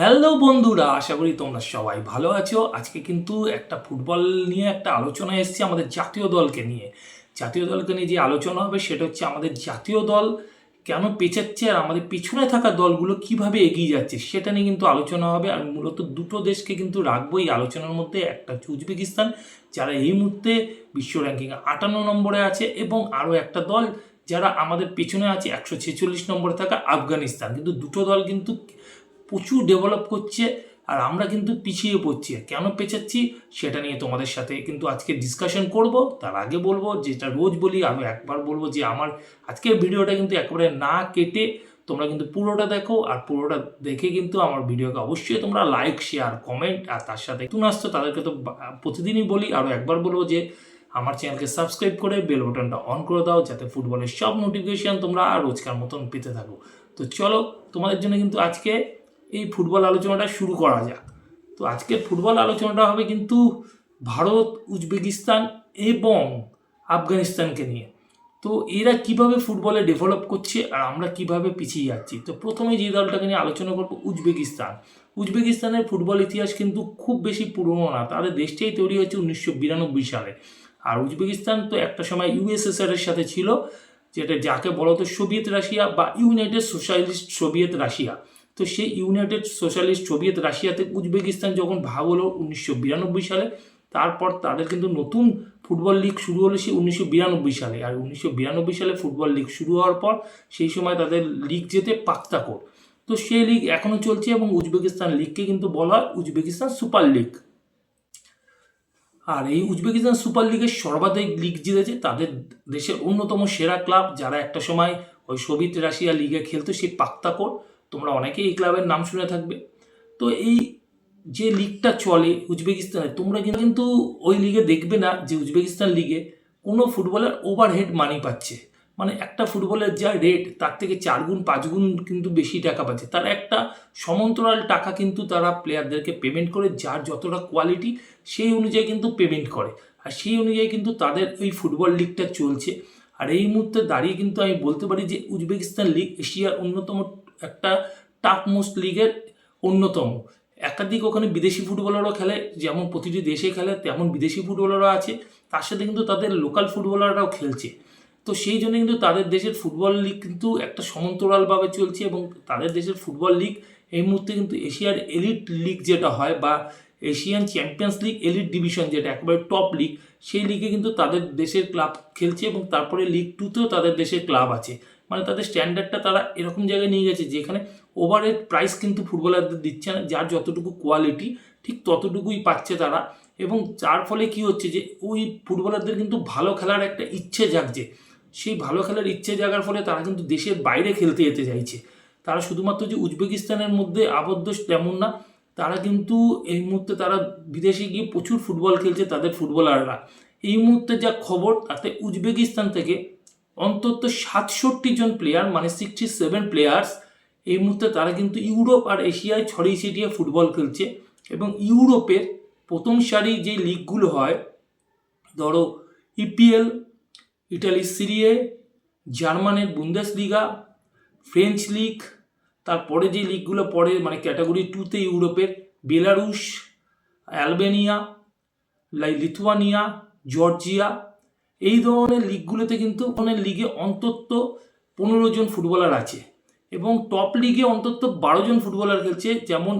Hello বন্ধুরা, আশা করি তোমরা সবাই ভালো আছো। আজকে কিন্তু একটা ফুটবল নিয়ে একটা আলোচনা এসেছে আমাদের জাতীয় দলকে নিয়ে। জাতীয় দলকে নিয়ে যে আলোচনা হবে, সেটা হচ্ছে আমাদের জাতীয় দল কেন পেঁচাচ্ছে আর আমাদের পিছনে থাকা দলগুলো কীভাবে এগিয়ে যাচ্ছে, সেটা নিয়ে কিন্তু আলোচনা হবে। আর মূলত দুটো দেশকে কিন্তু রাখব এই আলোচনার মধ্যে। একটা হচ্ছে উজবেকিস্তান, যারা এই মুহূর্তে বিশ্ব র্যাঙ্কিং আটান্ন নম্বরে আছে, এবং আরও একটা দল যারা আমাদের পেছনে আছে, একশো ছেচল্লিশ নম্বরে থাকা আফগানিস্তান। কিন্তু দুটো দল কিন্তু প্রচুর ডেভেলপ করছে আর আমরা কিন্তু পিছিয়ে পড়ছি। কেন পেঁচাচ্ছি সেটা নিয়ে তোমাদের সাথে কিন্তু আজকে ডিসকাশন করব। তার আগে বলব, যেটা রোজ বলি আরও একবার বলব যে আমার আজকের ভিডিওটা কিন্তু একেবারে না কেটে তোমরা কিন্তু পুরোটা দেখো আর পুরোটা দেখে কিন্তু আমার ভিডিওকে অবশ্যই তোমরা লাইক শেয়ার কমেন্ট আর তার সাথে নতুন আসতো তাদেরকে তো প্রতিদিনই বলি। আরও একবার বলব যে আমার চ্যানেলকে সাবস্ক্রাইব করে বেল বাটনটা অন করে দাও যাতে ফুটবলের সব নোটিফিকেশান তোমরা রোজকার মতন পেতে থাকো। তো চলো, তোমাদের জন্য কিন্তু আজকে এই ফুটবল আলোচনাটা শুরু করা যাক। তো আজকের ফুটবল আলোচনাটা হবে কিন্তু ভারত, উজবেকিস্তান এবং আফগানিস্তানকে নিয়ে। তো এরা কীভাবে ফুটবলে ডেভেলপ করছে আর আমরা কীভাবে পিছিয়ে যাচ্ছি? তো প্রথমে যে দলটাকে নিয়ে আলোচনা করব, উজবেকিস্তান। উজবেকিস্তানের ফুটবল ইতিহাস কিন্তু খুব বেশি পুরনো না, তাদের দেশটাই তৈরি হয়েছে উনিশশো বিরানব্বই সালে। আর উজবেকিস্তান তো একটা সময় ইউএসএসআর এর সাথে ছিল, যেটা যাকে বলা হতো সোভিয়েত রাশিয়া বা ইউনাইটেড সোশ্যালিস্ট সোভিয়েত রাশিয়া। তো সেই ইউনাইটেড সোশ্যালিস্ট সোভিয়েত রাশিয়াতে উজবেকিস্তান যখন ভাগ হলো উনিশশো বিরানব্বই সালে, তারপর তাদের কিন্তু নতুন ফুটবল লিগ শুরু হলো সে উনিশশো বিরানব্বই সালে। আর উনিশশো বিরানব্বই সালে ফুটবল লিগ শুরু হওয়ার পর সেই সময় তাদের লিগ যেতে পাক্তাকোর তো সেই লিগ এখনও চলছে এবং উজবেকিস্তান লিগকে কিন্তু বলা হয় উজবেকিস্তান সুপার লিগ। আর এই উজবেকিস্তান সুপার লিগের সর্বাধিক লিগ জিতেছে তাদের দেশের অন্যতম সেরা ক্লাব, যারা একটা সময় ওই সোভিয়েত রাশিয়া লিগে খেলতো সেই পাক্তাকোর তোমরা অনেকেই এই ক্লাবের নাম শুনে থাকবে। তো এই যে লিগটা চলে উজবেকিস্তানে, তোমরা কিন্তু ওই লিগে দেখবে না যে উজবেকিস্তান লিগে কোনো ফুটবলার ওভারহেড মানি পাচ্ছে। মানে একটা ফুটবলের যা রেট তার থেকে চার গুণ, পাঁচ গুণ কিন্তু বেশি টাকা পাচ্ছে। তার একটা সমান্তরাল টাকা কিন্তু তারা প্লেয়ারদেরকে পেমেন্ট করে, যার যতটা কোয়ালিটি সেই অনুযায়ী কিন্তু পেমেন্ট করে। আর সেই অনুযায়ী কিন্তু তাদের ওই ফুটবল লিগটা চলছে। আর এই মুহূর্তে দাঁড়িয়ে কিন্তু আমি বলতে পারি যে উজবেকিস্তান লিগ এশিয়ার অন্যতম একটা টাপ মোস্ট লিগের অন্যতম। একাধিক ওখানে বিদেশি ফুটবলারও খেলে, যেমন প্রতিটি দেশে খেলে, তেমন বিদেশি ফুটবলারও আছে। তার সাথে কিন্তু তাদের লোকাল ফুটবলাররাও খেলছে। তো সেই জন্য কিন্তু তাদের দেশের ফুটবল লিগ কিন্তু একটা সমান্তরালভাবে চলছে এবং তাদের দেশের ফুটবল লিগ এই মুহূর্তে কিন্তু এশিয়ার এলিট লিগ যেটা হয় বা Asian champions league, elite division যেটা একেবারে টপ লিগ, সেই লিগে কিন্তু তাদের দেশের ক্লাব খেলছে এবং তারপরে লিগ টুতেও তাদের দেশের ক্লাব আছে। মানে তাদের স্ট্যান্ডার্ডটা তারা এরকম জায়গায় নিয়ে গেছে যেখানে ওভারের প্রাইস কিন্তু ফুটবলারদের দিচ্ছে না, যার যতটুকু কোয়ালিটি ঠিক ততটুকুই পাচ্ছে তারা। এবং যার ফলে কি হচ্ছে যে, ওই ফুটবলারদের কিন্তু ভালো খেলার একটা ইচ্ছে জাগছে। সেই ভালো খেলার ইচ্ছে জাগার ফলে তারা কিন্তু দেশের বাইরে খেলতে যেতে চাইছে। তারা শুধুমাত্র যে উজবেকিস্তানের মধ্যে আবদ্ধ তেমন না তারা কিন্তু এই মুহূর্তে তারা বিদেশে গিয়ে প্রচুর ফুটবল খেলছে তাদের ফুটবলাররা। এই মুহূর্তে যা খবর, তাতে উজবেকিস্তান থেকে অন্তত সাতষট্টি জন প্লেয়ার মানে সিক্সটি সেভেন প্লেয়ার্স এই মুহূর্তে তারা কিন্তু ইউরোপ আর এশিয়ায় ছড়িয়ে ছিটিয়ে ফুটবল খেলছে এবং ইউরোপের প্রথম সারি যে লিগগুলো হয়, ধরো ইপিএল ইটালি সিরিয়ে, জার্মানের বুন্দেস লিগা ফ্রেঞ্চ লিগ তারপরে যে লিগগুলো পড়ে মানে ক্যাটাগরি টুতে ইউরোপের, বেলারুশ, অ্যালবেনিয়া, লাই, লিথুয়ানিয়া, জর্জিয়া, এই ধরনের লিগগুলোতে কিন্তু অনেক লিগে অন্তত পনেরো জন ফুটবলার আছে এবং টপ লিগে অন্তত বারো জন ফুটবলার খেলছে। যেমন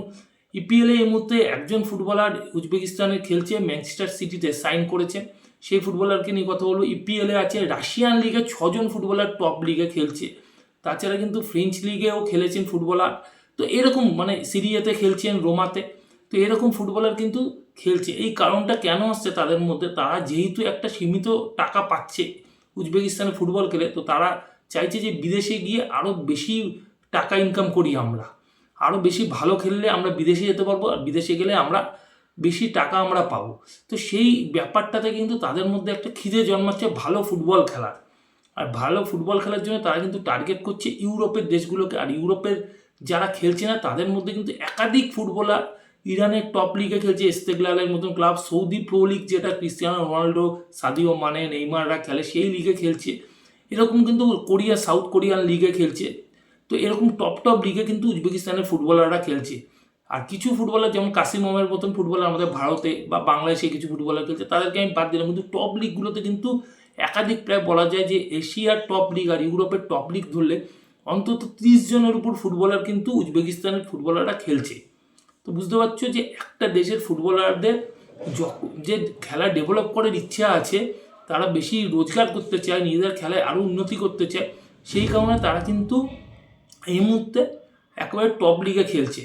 ইপিএলে এই মুহূর্তে একজন ফুটবলার উজবেকিস্তানে খেলছে ম্যানচেস্টার সিটিতে সাইন করেছে। সেই ফুটবলারকে নিয়ে কথা বলব। ইপিএলে আছে, রাশিয়ান লিগে ছজন ফুটবলার টপ লিগে খেলছে। তাছাড়া কিন্তু ফ্রেঞ্চ লিগেও খেলেছেন ফুটবলার তো এরকম মানে সিরিয়াতে খেলছেন রোমাতে তো। এরকম ফুটবলার কিন্তু খেলছে। এই কারণটা কেন আসছে তাদের মধ্যে? তারা যেহেতু একটা সীমিত টাকা পাচ্ছে উজবেকিস্তানে ফুটবল খেলে, তো তারা চাইছে যে বিদেশে গিয়ে আরও বেশি টাকা ইনকাম করি আমরা। আরও বেশি ভালো খেললে আমরা বিদেশে যেতে পারব, আর বিদেশে গেলে আমরা বেশি টাকা আমরা পাবো। তো সেই ব্যাপারটাতে কিন্তু তাদের মধ্যে একটা খিদে জন্মাচ্ছে ভালো ফুটবল খেলার। আর ভালো ফুটবল খেলার জন্য তারা কিন্তু টার্গেট করছে ইউরোপের দেশগুলোকে। আর ইউরোপের যারা খেলছে না, তাদের মধ্যে কিন্তু একাধিক ফুটবলার ইরানের টপ লিগে খেলছে ইস্তেকলালের মতন ক্লাব সৌদি প্রো লিগ যেটা ক্রিস্টিয়ানো রোনাল্ডো, সাদিও মানে নেইমাররা খেলে, সেই লিগে খেলছে। এরকম কিন্তু কোরিয়া, সাউথ কোরিয়ান লিগে খেলছে। তো এরকম টপ টপ লিগে কিন্তু উজবেকিস্তানের ফুটবলাররা খেলছে। আর কিছু ফুটবলার, যেমন কাসিম ওমের মতন ফুটবলার আমাদের ভারতে বা বাংলাদেশে কিছু ফুটবলার খেলছে, তাদেরকে আমি বাদ দিলাম। কিন্তু টপ লিগগুলোতে কিন্তু একাধিক প্রায় বলা যায় যে এশিয়ার টপ লিগ আর ইউরোপের টপ লিগ ধরলে অন্তত ত্রিশ জনের উপর ফুটবলার কিন্তু উজবেকিস্তানের ফুটবলাররা খেলছে। তো বুঝতে পারছ যে একটা দেশের ফুটবলারদের যে খেলা ডেভেলপ করার ইচ্ছা আছে, তারা বেশি রোজগার করতে চায়, নিজেদের খেলায় আরও উন্নতি করতে চায়, সেই কারণে তারা কিন্তু এই মুহূর্তে একেবারে টপ লিগে খেলছে।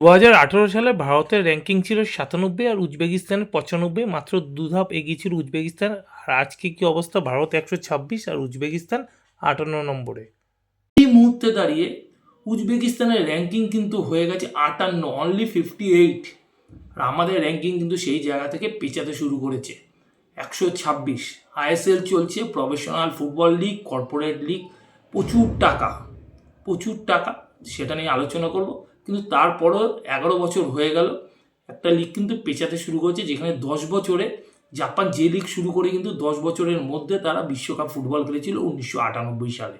দু হাজার আঠেরো সালে ভারতের র্যাঙ্কিং ছিল সাতানব্বই আর উজবেকিস্তানের পঁচানব্বই। মাত্র দু ধাপ এগিয়ে ছিল উজবেকিস্তান। আর আজকে কি অবস্থা? ভারত একশো ছাব্বিশ আর উজবেকিস্তান আটান্ন নম্বরে। এই মুহূর্তে দাঁড়িয়ে উজবেকিস্তানের র্যাঙ্কিং কিন্তু হয়ে গেছে আটান্ন অনলি ফিফটি এইট আর আমাদের র্যাঙ্কিং কিন্তু সেই জায়গা থেকে পেঁচাতে শুরু করেছে। একশো ছাব্বিশ। আইএসএল চলছে professional football league corporate league প্রচুর টাকা। প্রচুর টাকা, সেটা নিয়ে আলোচনা করব। কিন্তু তারপরও এগারো বছর হয়ে গেল। একটা লিগ কিন্তু পেঁচাতে শুরু করেছে, যেখানে দশ বছরে জাপান যে লিগ শুরু করে কিন্তু দশ বছরের মধ্যে তারা বিশ্বকাপ ফুটবল খেলেছিল উনিশশো আটানব্বই সালে।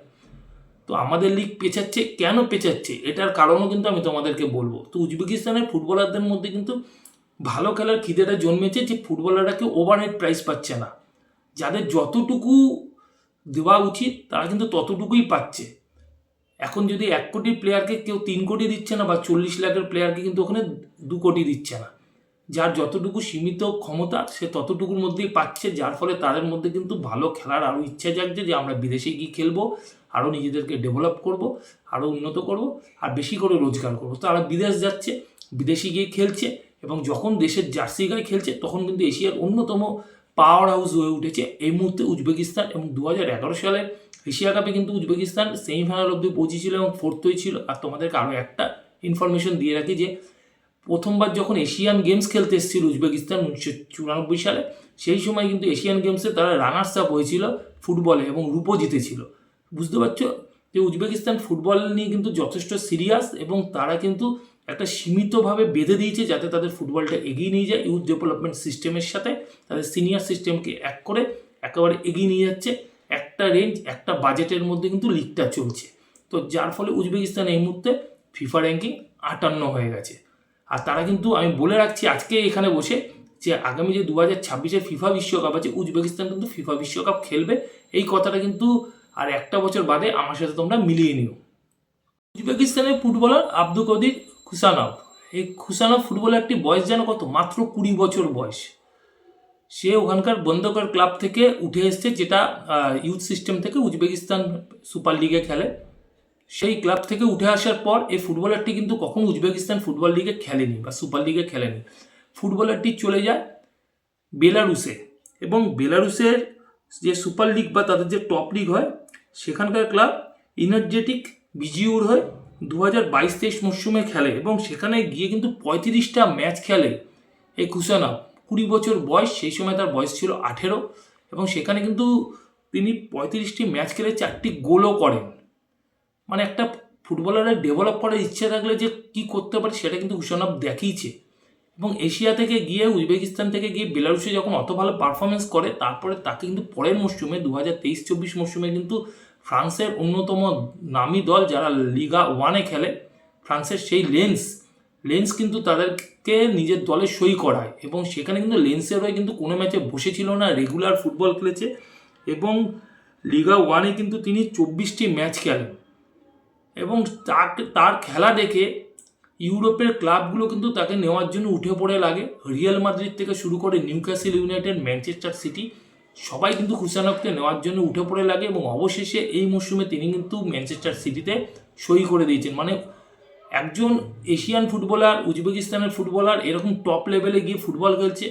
তো আমাদের লিগ পেঁচাচ্ছে, কেন পেঁচাচ্ছে? এটার কারণও কিন্তু আমি তোমাদেরকে বলব। তো উজবেকিস্তানের ফুটবলারদের মধ্যে কিন্তু ভালো খেলার খিদেটা জন্মেছে যে ফুটবলাররা কেউ ওভারহেড প্রাইস পাচ্ছে না। যাদের যতটুকু দেওয়া উচিত, তারা কিন্তু ততটুকুই পাচ্ছে। এখন যদি এক কোটি প্লেয়ারকে কেউ তিন কোটি দিচ্ছে না বা চল্লিশ লাখের প্লেয়ারকে কিন্তু ওখানে দু কোটি দিচ্ছে না। যার যতটুকু সীমিত ক্ষমতা, সে ততটুকুর মধ্যেই পাচ্ছে, যার ফলে তাদের মধ্যে কিন্তু ভালো খেলার আরও ইচ্ছা জাগছে যে আমরা বিদেশে গিয়ে খেলব আরও নিজেদেরকে ডেভেলপ করব আরও উন্নত করব, আর বেশি করে রোজগার করব। তারা বিদেশ যাচ্ছে, বিদেশে গিয়ে খেলছে এবং যখন দেশের জার্সি গায়ে খেলছে, তখন কিন্তু এশিয়ার অন্যতম পাওয়ার হাউস হয়ে উঠেছে এই মুহূর্তে উজবেকিস্তান এবং দু হাজার এগারো সালে এশিয়া কাপে কিন্তু উজবেকিস্তান সেমিফাইনাল অব্দি পৌঁছেছিল এবং ফোর্থ হয়েছিল আর তোমাদেরকে আরও একটা ইনফরমেশন দিয়ে রাখি যে, প্রথমবার যখন এশিয়ান গেমস খেলতে এসেছিল উজবেকিস্তান উনিশশো চুরানব্বই সালে, সেই সময় কিন্তু এশিয়ান গেমসে তারা রানার্স আপ হয়েছিল ফুটবলে এবং রূপও জিতেছিল। বুঝতে পারছ? যে উজবেকিস্তান ফুটবল নিয়ে কিন্তু যথেষ্ট সিরিয়াস এবং তারা কিন্তু একটা সীমিতভাবে বেঁধে দিয়েছে যাতে তাদের ফুটবলটা এগিয়ে নিয়ে যায় ইউথ ডেভেলপমেন্ট সিস্টেমের সাথে, তাদের সিনিয়র সিস্টেমকে এক করে একেবারে এগিয়ে নিয়ে যাচ্ছে। একটা রেঞ্জ একটা বাজেটের মধ্যে কিন্তু লিগটা চলছে। তো যার ফলে উজবেকিস্তান এই মুহূর্তে ফিফা র্যাঙ্কিং আটান্ন হয়ে গেছে। আর তারা কিন্তু আমি বলে রাখছি আজকে এখানে বসে যে আগামী যে দু হাজার ছাব্বিশের ফিফা বিশ্বকাপ আছে, উজবেকিস্তান কিন্তু ফিফা বিশ্বকাপ খেলবে। এই কথাটা কিন্তু আর একটা বছর বাদে আমার সাথে তোমরা মিলিয়ে নিও। উজবেকিস্তানের ফুটবলার আব্দু কদির খুসানভ এই খুসানভ ফুটবলারটি বয়স যেন কত? মাত্র কুড়ি বছর বয়স। সে ওখানকার বন্ধকর ক্লাব থেকে উঠে এসছে, যেটা ইউথ সিস্টেম থেকে উজবেকিস্তান সুপার লিগে খেলে। সেই ক্লাব থেকে উঠে আসার পর এই ফুটবলারটি কিন্তু কখনো উজবেকিস্তান ফুটবল লিগে খেলেনি বা সুপার লিগে খেলেনি। ফুটবলারটি চলে যায় বেলারুসে এবং বেলারুসের যে সুপার লিগ বা তাদের যে টপ লিগ হয়, সেখানকার ক্লাব ইনার্জেটিক বিজিউর হয়ে দু হাজার বাইশ তেইশ মরশুমে খেলে এবং সেখানে গিয়ে কিন্তু পঁয়ত্রিশটা ম্যাচ খেলে এই কুসানা কুড়ি বছর বয়স, সেই সময় তার বয়স ছিল আঠেরো এবং সেখানে কিন্তু তিনি পঁয়ত্রিশটি ম্যাচ খেলে চারটি গোলও করেন। মানে একটা ফুটবলারের ডেভেলপ করার ইচ্ছে থাকলে যে কি করতে পারে সেটা কিন্তু হুসানব দেখিয়েছে। এবং এশিয়া থেকে গিয়ে, উজবেকিস্তান থেকে গিয়ে বেলারুসে যখন অত ভালো পারফরমেন্স করে, তারপরে তাকে কিন্তু পরের মরশুমে দু হাজার তেইশ চব্বিশ মরশুমে কিন্তু ফ্রান্সের অন্যতম নামি দল যারা লিগা ওয়ানে খেলে, ফ্রান্সের সেই লেন্স লেন্স কিন্তু তাদেরকে নিজের দলে সই করায় এবং সেখানে কিন্তু লেন্সের হয়ে কিন্তু কোনো ম্যাচে বসেছিল না রেগুলার ফুটবল খেলেছে এবং লিগা ওয়ানে কিন্তু তিনি চব্বিশটি ম্যাচ খেলেন। এবং তার খেলা দেখে ইউরোপের ক্লাবগুলো কিন্তু তাকে নেওয়ার জন্য উঠে পড়ে লাগে। রিয়াল মাদ্রিদ থেকে শুরু করে নিউক্যাসেল ইউনাইটেড, ম্যানচেস্টার সিটি, সবাই কিন্তু খুসানবকে নেওয়ার জন্য উঠে পড়ে লাগে এবং অবশেষে এই মরশুমে তিনি কিন্তু ম্যানচেস্টার সিটিতে সই করে দিয়েছেন। মানে একজন এশিয়ান ফুটবলার, উজবেকিস্তানের ফুটবলার এরকম টপ লেভেলে গিয়ে ফুটবল খেলছে,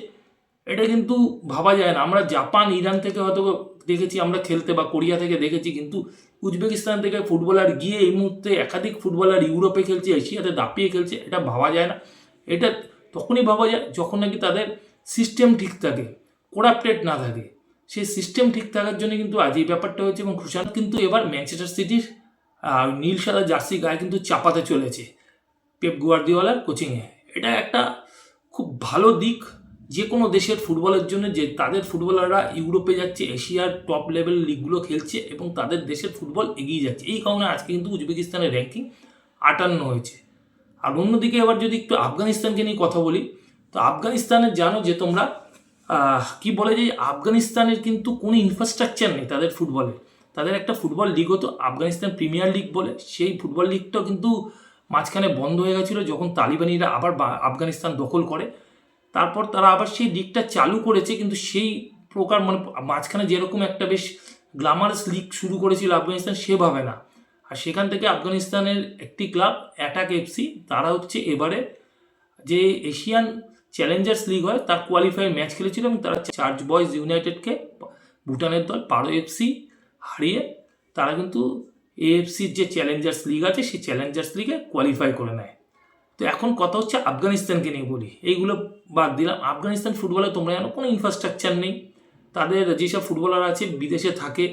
এটা কিন্তু ভাবা যায় না। আমরা জাপান, ইরান থেকে হয়তো দেখেছি, আমরা খেলতে বা কোরিয়া থেকে দেখেছি, কিন্তু উজবেকিস্তান থেকে ফুটবলার গিয়ে এই মুহূর্তে একাধিক ফুটবলার ইউরোপে খেলছে, এশিয়াতে দাপিয়ে খেলছে, এটা ভাবা যায় না। এটা তখনই ভাবা যায় যখন নাকি তাদের সিস্টেম ঠিক থাকে কোরাপ্টেড না থাকে। সেই সিস্টেম ঠিক থাকার জন্য কিন্তু আজ এই ব্যাপারটা হচ্ছে এবং খুশান কিন্তু এবার ম্যানচেস্টার সিটির নীল সাদা জার্সি গায়ে কিন্তু চাপাতে চলেছে পেপ গুয়ার্দিওয়ালার কোচিংয়ে। এটা একটা খুব ভালো দিক যে কোনো দেশের ফুটবলের জন্য যে তাদের ফুটবলাররা ইউরোপে যাচ্ছে, এশিয়ার টপ লেভেল লিগগুলো খেলছে এবং তাদের দেশের ফুটবল এগিয়ে যাচ্ছে। এই কারণে আজকে কিন্তু উজবেকিস্তানের র্যাঙ্কিং আটান্ন হয়েছে। আর অন্যদিকে এবার যদি একটু আফগানিস্তানকে নিয়ে কথা বলি, তো আফগানিস্তানের জানো যে তোমরা কি বলে যে আফগানিস্তানের কিন্তু কোনো ইনফ্রাস্ট্রাকচার নেই তাদের ফুটবলে। তাদের একটা ফুটবল লিগ হতো, আফগানিস্তান প্রিমিয়ার লিগ বলে। সেই ফুটবল লিগটাও কিন্তু মাঝখানে বন্ধ হয়ে গেছিল যখন তালিবানিরা আবার আফগানিস্তান দখল করে। তারপর তারা আবার সেই লিগটা চালু করেছে, কিন্তু সেই প্রকার মানে মাঝখানে যেরকম একটা বেশ গ্লামারাস লিগ শুরু করেছিল আফগানিস্তান সেভাবে না। আর সেখান থেকে আফগানিস্তানের একটি ক্লাব অ্যাটাক এফসি তারা হচ্ছে এবারে যে এশিয়ান চ্যালেঞ্জার্স লিগ হয়, তার কোয়ালিফায়ার ম্যাচ খেলেছিল এবং তারা চার্চ বয়েজ ইউনাইটেডকে ভুটানের দল, পারো এফসি হারিয়ে তারা কিন্তু এএফসির যে চ্যালেঞ্জার্স লিগ আছে, সেই চ্যালেঞ্জার্স লিগে কোয়ালিফাই করে নেয়। তো এখন কথা হচ্ছে আফগানিস্তানকে নিয়ে বলি। এইগুলো বাদ দিলাম। আফগানিস্তান ফুটবলে তোমরা জানো, কোনো ইনফ্রাস্ট্রাকচার নেই। তাদের যেসব ফুটবলার আছে, বিদেশে থাকে,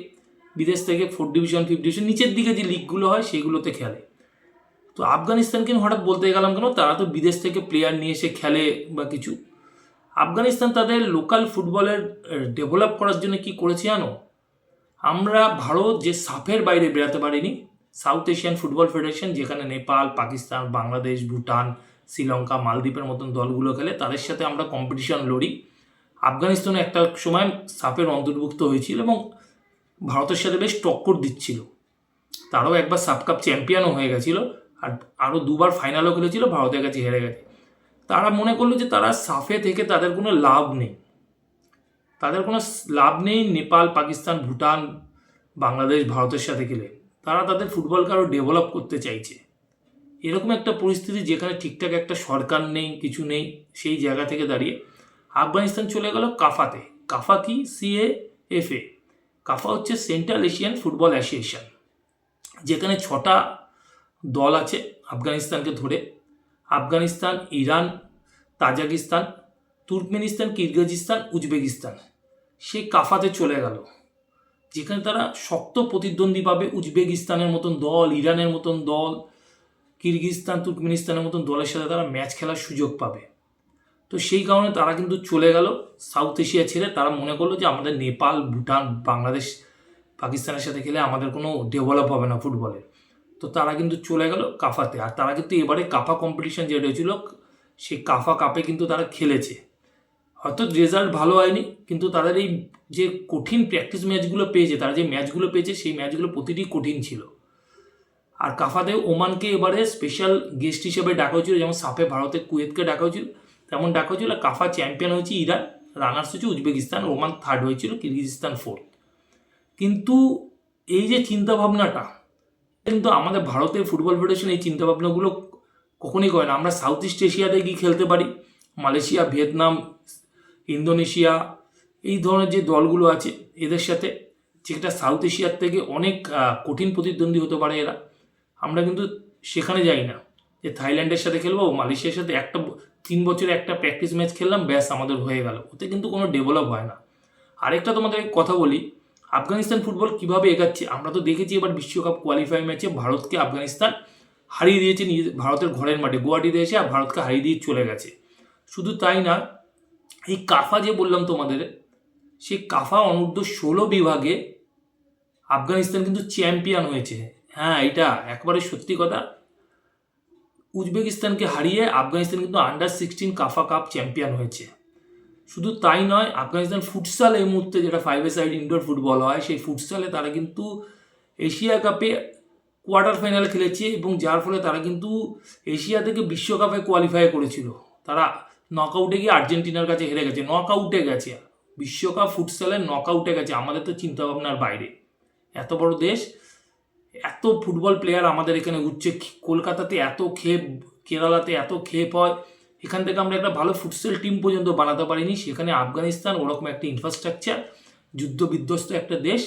বিদেশ থেকে ফোর্থ ডিভিশন ফিফথ ডিভিশন নিচের দিকে যে লিগগুলো হয়, সেইগুলোতে খেলে। তো আফগানিস্তানকে হঠাৎ বলতে গেলাম কেন, তারা তো বিদেশ থেকে প্লেয়ার নিয়ে এসে খেলে বা কিছু। আফগানিস্তান তাদের লোকাল ফুটবলের ডেভেলপ করার জন্য কি করেছে জানো? আমরা ভারত যে সাফের বাইরে বেরাতে পারিনি সাউথ এশিয়ান ফুটবল ফেডারেশন যেখানে নেপাল, পাকিস্তান, বাংলাদেশ, ভুটান, শ্রীলঙ্কা, মালদ্বীপের মতন দলগুলো খেলে, তাদের সাথে আমরা কম্পিটিশন লড়ি। আফগানিস্তানে একটা সময় সাফের অন্তর্ভুক্ত হয়েছিল এবং ভারতের সাথে বেশ টক্কর দিচ্ছিল। তারাও একবার সাব কাপ চ্যাম্পিয়নও হয়ে গেছিল আর আরও দুবার ফাইনালও খেলেছিল, ভারতের কাছে হেরে গেছে। তারা মনে করল যে তারা সাফে থেকে তাদের কোনো লাভ নেই। তাদের কোনো লাভ নেই নেপাল, পাকিস্তান, ভুটান, বাংলাদেশ, ভারতের সাথে খেলে। তারা তাদের ফুটবলকে আরও ডেভেলপ করতে চাইছে। এরকম একটা পরিস্থিতি যেখানে ঠিকঠাক একটা সরকার নেই, কিছু নেই, সেই জায়গা থেকে দাঁড়িয়ে আফগানিস্তান চলে গেল কাফাতে। কাফা কি? সিএ এ কাফা হচ্ছে সেন্ট্রাল এশিয়ান ফুটবল অ্যাসোসিয়েশন, যেখানে ছটা দল আছে আফগানিস্তানকে ধরে। Afghanistan, Iran, Tajikistan Turkmenistan, Kyrgyzstan, Uzbekistan. সেই কাফাতে চলে গেল, যেখানে তারা শক্ত প্রতিদ্বন্দ্বী পাবে। উজবেকিস্তানের মতন দল, ইরানের মতন দল, কিরগিজস্তান, তুর্কমেনিস্তানের মতন দলের সাথে তারা ম্যাচ খেলার সুযোগ পাবে। তো সেই কারণে তারা কিন্তু চলে গেল সাউথ এশিয়া ছেড়ে। তারা মনে করল যে আমাদের নেপাল, ভুটান, বাংলাদেশ, পাকিস্তানের সাথে খেলে আমাদের কোনো ডেভেলপ হবে না ফুটবলে। তো তারা কিন্তু চলে গেল কাফাতে। আর তারা কিন্তু এবারে কাফা কম্পিটিশন যেটা হয়েছিল সেই কাফা কাপে কিন্তু তারা খেলেছে। হয়তো রেজাল্ট ভালো হয়নি, কিন্তু তাদের এই যে কঠিন প্র্যাকটিস ম্যাচগুলো পেয়েছে, তারা যে ম্যাচগুলো পেয়েছে, সেই ম্যাচগুলো প্রতিটি কঠিন ছিল। আর কাফাতে ওমানকে এবারে স্পেশাল গেস্ট হিসেবে ডাকা হয়েছিল, যেমন সাফে ভারতে কুয়েতকে ডাকা হয়েছিল, তেমন ডাকা হয়েছিল। কাফা চ্যাম্পিয়ন হয়েছে ইরান রানার্স হচ্ছে উজবেকিস্তান, ওমান থার্ড হয়েছিল, কিরগিজস্তান ফোর্থ কিন্তু এই যে চিন্তাভাবনাটা, কিন্তু আমাদের ভারতের ফুটবল ফেডারেশন এই চিন্তাভাবনাগুলো কখনই করে না। আমরা সাউথ ইস্ট এশিয়াতে গিয়ে খেলতে পারি? মালয়েশিয়া, ভিয়েতনাম ইন্দোনেশিয়া, এই ধরনের যে দলগুলো আছে, এদের সাথে যেটা সাউথ এশিয়ার থেকে অনেক কঠিন প্রতিদ্বন্দ্বী হতে পারে এরা। আমরা কিন্তু সেখানে যাই না। যে থাইল্যান্ডের সাথে খেলব, মালয়েশিয়ার সাথে একটা তিন বছরে একটা প্র্যাকটিস ম্যাচ খেললাম, ব্যাস আমাদের হয়ে গেল। ওতে কিন্তু কোনো ডেভেলপ হয় না। আরেকটা তোমাদের কথা বলি, আফগানিস্তান ফুটবল কীভাবে এগাচ্ছে? আমরা তো দেখেছি এবার বিশ্বকাপ কোয়ালিফাই ম্যাচে ভারতকে আফগানিস্তান হারিয়ে দিয়েছে নিজে, ভারতের ঘরের মাঠে। গুয়াহাটিতে এসে আর ভারতকে হারিয়ে দিয়ে চলে গেছে। শুধু তাই না এই কাফা যে বললাম তোমাদের, সেই কাফা অনূর্ধ্ব ষোলো বিভাগে আফগানিস্তান কিন্তু চ্যাম্পিয়ন হয়েছে। হ্যাঁ এটা একবারে সত্যি কথা। উজবেকিস্তানকে হারিয়ে আফগানিস্তান কিন্তু under sixteen CAFA cup champion হয়েছে। শুধু তাই নয়, আফগানিস্তান ফুটসাল এই মুহূর্তে যেটা five a side indoor football হয়, সেই ফুটসালে তারা কিন্তু এশিয়া কাপে কোয়ার্টার ফাইনাল খেলেছে এবং যার ফলে তারা কিন্তু এশিয়া থেকে বিশ্বকাপে কোয়ালিফাই করেছিল। তারা নকআউটে গিয়ে আর্জেন্টিনার কাছে হেরে গেছে নক আউটে গেছে। বিশ্বকাপ ফুটসলের নক আউটে গেছে, আমাদের তো চিন্তাভাবনার বাইরে। এত বড় দেশ, এত ফুটবল প্লেয়ার আমাদের এখানে উঠছে কলকাতাতে এত খেপ, কেরালাতে এত খেপ হয়, এখান থেকে আমরা একটা ভালো ফুটসেল টিম পর্যন্ত বানাতে পারিনি। সেখানে আফগানিস্তান ওরকম একটা ইনফ্রাস্ট্রাকচার যুদ্ধ বিধ্বস্ত একটা দেশ,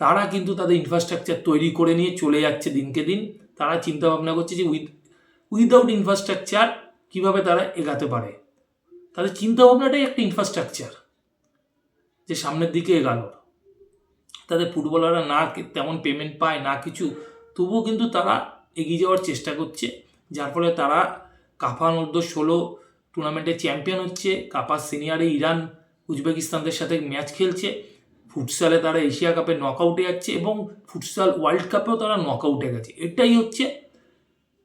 তারা কিন্তু তাদের ইনফ্রাস্ট্রাকচার তৈরি করে নিয়ে চলে যাচ্ছে দিনকে দিন। তারা চিন্তা ভাবনা করছে যে উইথ উইদাউট ইনফ্রাস্ট্রাকচার কীভাবে তারা এগাতে পারে। তাদের চিন্তা ভাবনাটাই একটা ইনফ্রাস্ট্রাকচার যে সামনের দিকে এগানোর তাদের ফুটবলাররা না তেমন পেমেন্ট পায়, না কিছু, তবুও কিন্তু তারা এগিয়ে যাওয়ার চেষ্টা করছে। যার ফলে তারা কাফা অনূর্ধ্ব ষোলো টুর্নামেন্টে চ্যাম্পিয়ন হচ্ছে কাপা সিনিয়রে ইরান, উজবেকিস্তানদের সাথে ম্যাচ খেলছে। ফুটসালে তারা এশিয়া কাপে নকআউটে যাচ্ছে এবং ফুটসাল ওয়ার্ল্ড কাপেও তারা নকআউটে গেছে। এটাই হচ্ছে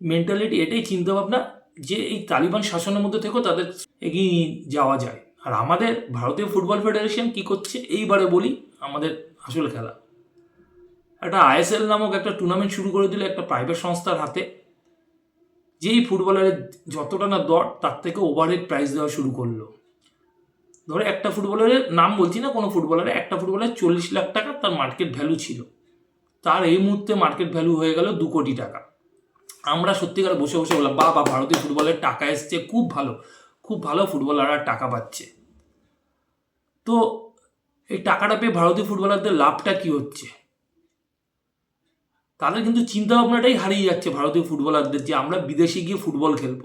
মেন্টালিটি এটাই চিন্তা ভাবনা যে এই তালিবান শাসনের মধ্যে থেকেও তাদের এগিয়ে যাওয়া যায়। আর আমাদের ভারতীয় ফুটবল ফেডারেশন কি করছে, এইবারে বলি আমাদের আসল খেলা। একটা আইএসএল নামক একটা টুর্নামেন্ট শুরু করে দিল একটা প্রাইভেট সংস্থার হাতে। যেই ফুটবলারের যতটা না দর, তার থেকে ওভারহেড প্রাইস দেওয়া শুরু করল। ধরো একটা ফুটবলারের নাম বলছি না, কোনো ফুটবলারের, একটা ফুটবলারের চল্লিশ লাখ টাকা তার মার্কেট ভ্যালু ছিল। তার এই মুহূর্তে মার্কেট ভ্যালু হয়ে গেল দু কোটি টাকা। আমরা সত্যিকার বসে বসে বললাম বা বা ভারতীয় ফুটবলের টাকা এসছে, খুব ভালো খুব ভালো ফুটবলাররা টাকা পাচ্ছে। তো এই টাকাটা পেয়ে ভারতীয় ফুটবলারদের লাভটা কি হচ্ছে? তাদের কিন্তু চিন্তা ভাবনাটাই হারিয়ে যাচ্ছে ভারতীয় ফুটবলারদের যে আমরা বিদেশে গিয়ে ফুটবল খেলব,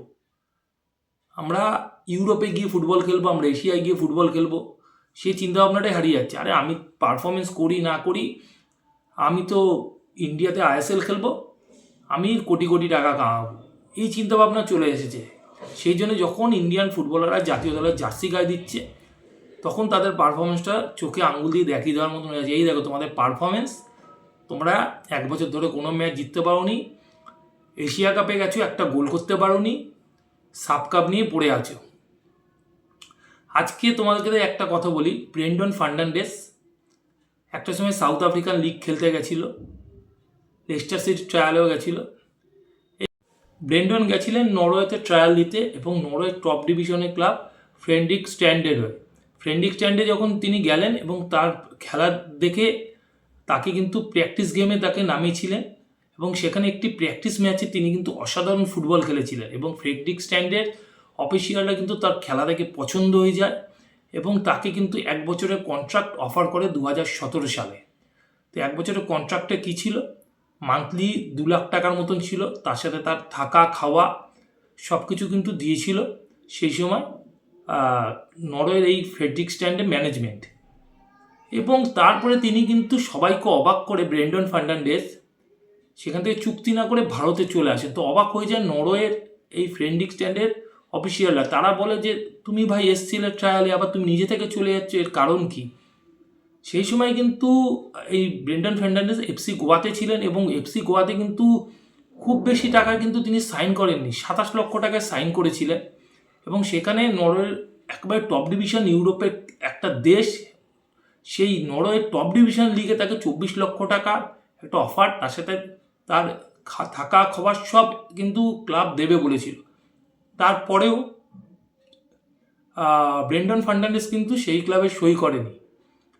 আমরা ইউরোপে গিয়ে ফুটবল খেলব, আমরা এশিয়ায় গিয়ে ফুটবল খেলব সেই চিন্তা ভাবনাটাই হারিয়ে যাচ্ছে। আরে আমি পারফরমেন্স করি না করি, আমি তো ইন্ডিয়াতে আইএসএল খেলব আমি কোটি কোটি টাকা কামাবো। এই চিন্তা ভাবনা চলে এসেছে। সেই জন্য যখন ইন্ডিয়ান ফুটবলাররা জাতীয় দলের জার্সি গায়ে দিচ্ছে, তখন তাদের পারফরমেন্সটা চোখে আঙুল দিয়ে দেখিয়ে দেওয়ার মতন হয়ে যাচ্ছে। এই দেখো তোমাদের পারফরমেন্স তোমরা এক বছর ধরে কোনো ম্যাচ জিততে পারোনি। এশিয়া কাপে গেছো, একটা গোল করতে পারোনি। সাপ কাপ নিয়ে পড়ে আছো। আজকে তোমাদেরকে একটা কথা বলি। ব্রেন্ডন ফার্নান্ডেস একটা সময় সাউথ আফ্রিকান লিগ খেলতে গেছিল। লেস্টার সিটি ট্রায়ালেও গেছিল। ব্রেন্ডন গেছিলেন নরওয়েতে ট্রায়াল দিতে এবং নরওয়ে টপ ডিভিশনের ক্লাব ফ্রেন্ডিক স্ট্যান্ডের হয়ে। ফ্রেন্ডিক স্ট্যান্ডে যখন তিনি গেলেন এবং তার খেলা দেখে তাকে কিন্তু প্র্যাকটিস গেমে তাকে নামিয়েছিলেন এবং সেখানে একটি প্র্যাকটিস ম্যাচে তিনি কিন্তু অসাধারণ ফুটবল খেলেছিলেন এবং ফ্রেডরিক স্ট্যান্ডের অফিসিয়ালরা কিন্তু তার খেলা দেখে পছন্দ হয়ে যায় এবং তাকে কিন্তু এক বছরের কন্ট্রাক্ট অফার করে দু হাজার সতেরো সালে। তো এক বছরের কন্ট্রাক্টে কী ছিল? মান্থলি দু লাখ টাকার মতন ছিল। তার সাথে তার থাকা, খাওয়া সব কিছু কিন্তু দিয়েছিল। সেই সময় নরওয়ের এই ফ্রেডরিক স্ট্যান্ডের ম্যানেজমেন্ট এবং তারপরে তিনি কিন্তু সবাইকে অবাক করে ব্রেন্ডন ফার্নান্ডেস সেখান থেকে চুক্তি না করে ভারতে চলে আসে। তো অবাক হয়ে যায় নরওয়ের এই ফ্রেন্ডিক স্ট্যান্ডের অফিসিয়ালরা তারা বলে যে, তুমি ভাই এসছিলে ট্রায়ালে আবার তুমি নিজে থেকে চলে যাচ্ছ, এর কারণ কি? সেই সময় কিন্তু এই ব্রেন্ডন ফার্নান্ডেস এফসি গোয়াতে ছিলেন এবং এফসি গোয়াতে কিন্তু খুব বেশি টাকা কিন্তু তিনি সাইন করেননি, সাতাশ লক্ষ টাকায় সাইন করেছিলেন। এবং সেখানে নরওয়ের একবারে টপ ডিভিশন ইউরোপের একটা দেশ, সেই নরওয়ের টপ ডিভিশন লিগে তাকে চব্বিশ লক্ষ টাকা একটা অফার, তার সাথে তার থাকা খাবার সব কিন্তু ক্লাব দেবে বলেছিল। তারপরেও ব্রেন্ডন ফার্নান্ডেস কিন্তু সেই ক্লাবে সই করেনি।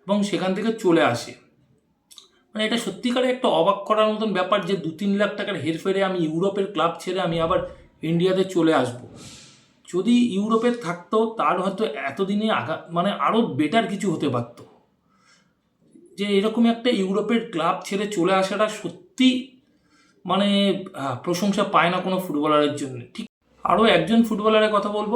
এবং সেখান থেকে চলে আসে। মানে এটা সত্যিকারে একটা অবাক করার মতন ব্যাপার যে দু তিন লাখ টাকার হেরফেরে আমি ইউরোপের ক্লাব ছেড়ে আমি আবার ইন্ডিয়াতে চলে আসব। যদি ইউরোপে থাকতো, তার হয়তো এতদিনে আগা মানে আরও বেটার কিছু হতে পারতো। যে এরকম একটা ইউরোপের ক্লাব ছেড়ে চলে আসাটা সত্যি মানে প্রশংসা পায় না কোনো ফুটবলারের জন্য। ঠিক আরও একজন ফুটবলারের কথা বলব।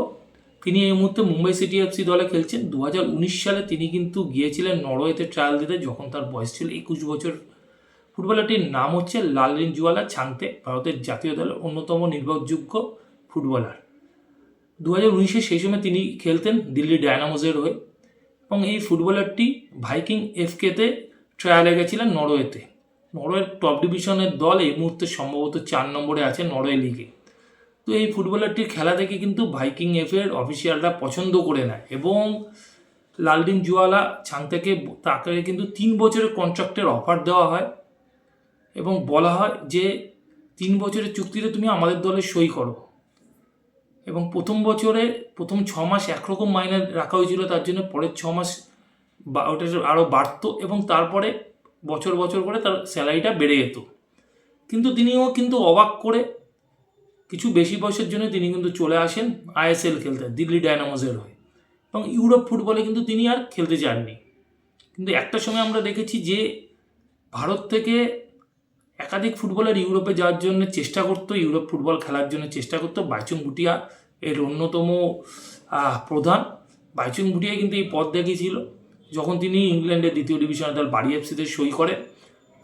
তিনি এই মুহূর্তে মুম্বাই সিটি এফসি দলে খেলছেন। দু হাজার উনিশ সালে তিনি কিন্তু গিয়েছিলেন নরওয়েতে ট্রায়াল দিতে, যখন তার বয়স ছিল একুশ বছর। ফুটবলারটির নাম হচ্ছে লালরিন জুয়ালা ছাংতে, ভারতের জাতীয় দলের অন্যতম নির্ভরযোগ্য ফুটবলার। দু হাজার উনিশে সেই সময় তিনি খেলতেন দিল্লি ডায়নামোজের হয়ে এবং এই ফুটবলারটি ভাইকিং এফকেতে ট্রায়ালে গেছিলেন নরওয়েতে। নরওয়ের টপ ডিভিশনের দল এই মুহূর্তে সম্ভবত চার নম্বরে আছে নরওয়ে লিগে তো এই ফুটবলারটির খেলা দেখে কিন্তু ভাইকিং এফের অফিসিয়ালরা পছন্দ করে নেয় এবং লালডিন জুয়ালা ছাং থেকে তাকে কিন্তু তিন বছরের কন্ট্রাক্টের অফার দেওয়া হয় এবং বলা হয় যে তিন বছরের চুক্তিতে তুমি আমাদের দলে সই করো। এবং প্রথম বছরে প্রথম ছ মাস একরকম মাইনে রাখা হয়েছিল, তার জন্য পরের ছ মাস বা- ওটা আরও বাড়তো এবং তারপরে বছর বছর করে তার স্যালারিটা বেড়ে যেত। কিন্তু তিনিও কিন্তু অবাক করে কিছু বেশি বয়সের জন্য তিনি কিন্তু চলে আসেন আইএসএল খেলতে, দিল্লি ডায়নামোজের হয়ে। এবং ইউরোপ ফুটবলে কিন্তু তিনি আর খেলতে যাননি। কিন্তু একটা সময় আমরা দেখেছি যে ভারত থেকে একাধিক ফুটবলার ইউরোপে যাওয়ার জন্য চেষ্টা করতো, ইউরোপ ফুটবল খেলার জন্য চেষ্টা করতো। বাইচুং ভুটিয়া এর অন্যতম প্রধান। বাইচুং ভুটিয়া কিন্তু এই পথ দেখিয়েছিল যখন তিনি ইংল্যান্ডের দ্বিতীয় ডিভিশনের দল বাড়ি এফসিতে সই করেন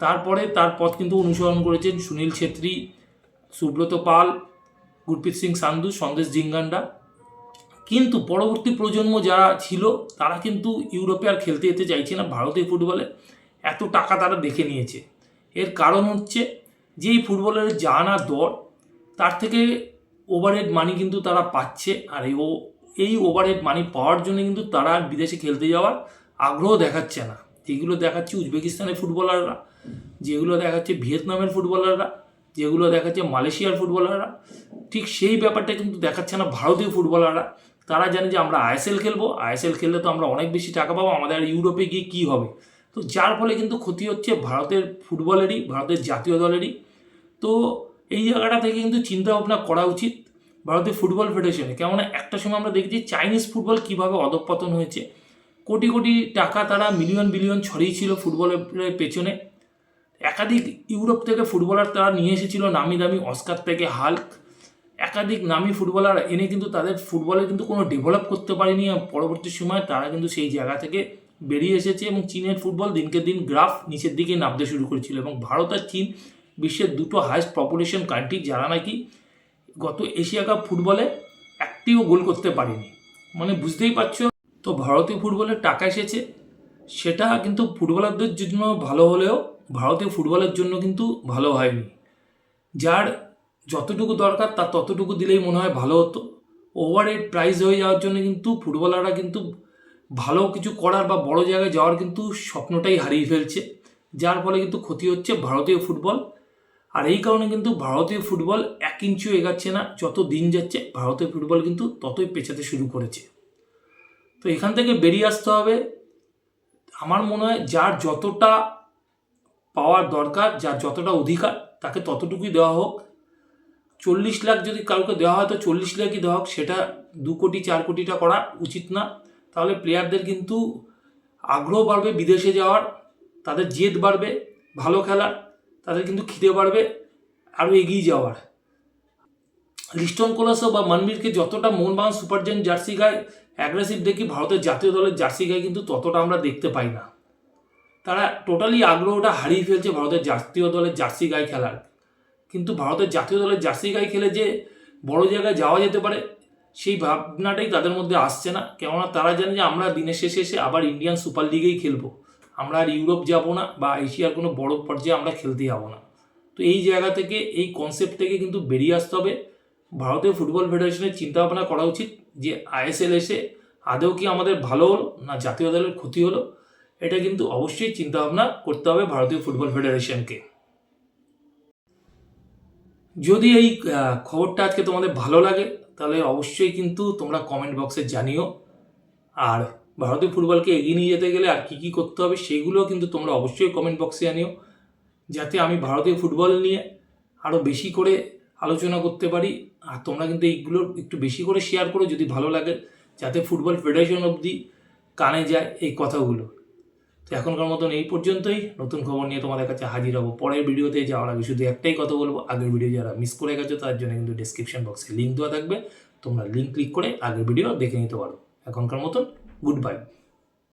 তারপরে তার পথ কিন্তু অনুসরণ করেছেন সুনীল ছেত্রী, সুব্রত পাল গুরপ্রীত সিং সান্ধু, সন্দেশ জিঙ্গান্ডা কিন্তু পরবর্তী প্রজন্ম যারা ছিল, তারা কিন্তু ইউরোপে আর খেলতে যেতে চাইছে না ভারতীয় ফুটবলে। এত টাকা তারা দেখে নিয়েছে। এর কারণ হচ্ছে যে এই ফুটবলের জানা দর, তার থেকে ওভারহেড মানি কিন্তু তারা পাচ্ছে। আর এই ও, এই ওভারহেড মানি পাওয়ার জন্য কিন্তু তারা বিদেশে খেলতে যাওয়ার আগ্রহ দেখাচ্ছে না। যেগুলো দেখাচ্ছে উজবেকিস্তানের ফুটবলাররা, যেগুলো দেখাচ্ছে ভিয়েতনামের ফুটবলাররা যেগুলো দেখাচ্ছে মালয়েশিয়ার ফুটবলাররা, ঠিক সেই ব্যাপারটা কিন্তু দেখাচ্ছে না ভারতীয় ফুটবলাররা। তারা জানে যে আমরা আইএসএল খেলব আইএসএল খেললে তো আমরা অনেক বেশি টাকা পাবো, আমাদের ইউরোপে গিয়ে কী হবে? তো যার ফলে কিন্তু ক্ষতি হচ্ছে ভারতের ফুটবলেরই, ভারতের জাতীয় দলেরই। তো এই জায়গাটা থেকে কিন্তু চিন্তা ভাবনা করা উচিত ভারতীয় ফুটবল ফেডারেশনে। কেননা একটা সময় আমরা দেখছি চাইনিজ ফুটবল কীভাবে অধঃপতন হয়েছে। কোটি কোটি টাকা তারা মিলিয়ন, বিলিয়ন ছড়িয়েছিল ফুটবলের পেছনে। একাধিক ইউরোপ থেকে ফুটবলার তারা নিয়ে এসেছিল নামি দামি অস্কার থেকে হাল্ক। একাধিক নামি ফুটবলার এনে কিন্তু তাদের ফুটবলে কিন্তু কোনো ডেভেলপ করতে পারেনি। পরবর্তী সময় তারা কিন্তু সেই জায়গা থেকে বেরিয়ে এসেছে এবং চীনের ফুটবল দিনকে দিন গ্রাফ নিচের দিকে নামতে শুরু করেছিল এবং ভারত আর চীন বিশ্বের দুটো হাইস্ট পপুলেশন কান্ট্রি যারা নাকি গত এশিয়া কাপ ফুটবলে একটিও গোল করতে পারেনি। মানে বুঝতেই পারছ? তো ভারতীয় ফুটবলে টাকা এসেছে। সেটা কিন্তু ফুটবলারদের জন্য ভালো হলেও ভারতীয় ফুটবলের জন্য কিন্তু ভালো হয়নি। যার যতটুকু দরকার, তার ততটুকু দিলেই মনে হয় ভালো হতো। ওভার প্রাইজ হয়ে যাওয়ার জন্য কিন্তু ফুটবলাররা কিন্তু ভালো কিছু করার বা বড় জায়গায় যাওয়ার কিন্তু স্বপ্নটাই হারিয়ে ফেলছে। যার ফলে কিন্তু ক্ষতি হচ্ছে ভারতীয় ফুটবল। আর এই কারণে কিন্তু ভারতীয় ফুটবল এক ইঞ্চিও এগাচ্ছে না, যত দিন যাচ্ছে ভারতীয় ফুটবল কিন্তু ততই পেছাতে শুরু করেছে। তো এখান থেকে বেরিয়ে আসতে হবে। আমার মনে হয় যার যতটা পাওয়ার দরকার, যার যতটা অধিকার তাকে ততটুকুই দেওয়া হোক। চল্লিশ লাখ যদি কাউকে দেওয়া হয়, তো চল্লিশ লাখই দেওয়া হোক, সেটা দু কোটি, চার কোটিটা করা উচিত না। তাহলে প্লেয়ারদের কিন্তু আগ্রহ বাড়বে বিদেশে যাওয়ার, তাদের জেদ বাড়বে, ভালো খেলার, তাদের কিন্তু খিদে বাড়বে, আরও এগিয়ে যাওয়ার। লিস্টন কোলাসো বা মানবীরকে যতটা মোহনবাগান সুপার জার্সি গায়ে অ্যাগ্রেসিভ দেখি, ভারতের জাতীয় দলের জার্সি গায়ে কিন্তু ততটা আমরা দেখতে পাই না। তারা টোটালি আগ্রহটা হারিয়ে ফেলছে ভারতের জাতীয় দলের জার্সি গায়ে খেলার। কিন্তু ভারতের জাতীয় দলের জার্সি গায়ে খেলে যে বড় জায়গায় যাওয়া যেতে পারে, সেই ভাবনাটাই তাদের মধ্যে আসছে না। কেননা তারা জানে যে আমরা দিনের শেষে এসে আবার ইন্ডিয়ান সুপার লিগেই খেলব। আমরা আর ইউরোপ যাব না বা এশিয়ার কোনো বড় পর্যায়ে আমরা খেলতে যাব না। তো এই জায়গা থেকে, এই কনসেপ্ট থেকে কিন্তু বেরিয়ে আসতে হবে। ভারতীয় ফুটবল ফেডারেশনের চিন্তা ভাবনা করা উচিত যে আইএসএল এসে আদৌ কি আমাদের ভালো হলো না জাতীয় দলের ক্ষতি হলো। এটা কিন্তু অবশ্যই চিন্তা ভাবনা করতে হবে ভারতীয় ফুটবল ফেডারেশনকে। যদি এই খবরটা আজকে তোমাদের ভালো লাগে, তাহলে অবশ্যই কিন্তু তোমরা কমেন্ট বক্সে জানিও। আর ভারতীয় ফুটবলকে এগিয়ে নিয়ে যেতে গেলে আর কী কী করতে হবে সেগুলো কিন্তু তোমরা অবশ্যই কমেন্ট বক্সে জানিও। যাতে আমি ভারতীয় ফুটবল নিয়ে আরও বেশি করে আলোচনা করতে পারি, আর তোমরা কিন্তু এইগুলো একটু বেশি করে শেয়ার করো যদি ভালো লাগে, যাতে ফুটবল ফেডারেশন অবধি কানে যায় এই কথাগুলো। তো এখনকার মতন এই পর্যন্তই। নতুন খবর নিয়ে তোমাদের কাছে হাজির হব পরের ভিডিওতে। যাওয়ার আগে শুধু একটাই কথা বলব, আগের ভিডিও যারা মিস করে গেছো তার জন্য কিন্তু ডিসক্রিপশন বক্সে লিঙ্ক দেওয়া থাকবে। তোমরা লিঙ্ক ক্লিক করে আগের ভিডিও দেখে নিতে পারো। এখনকার মতন গুড বাই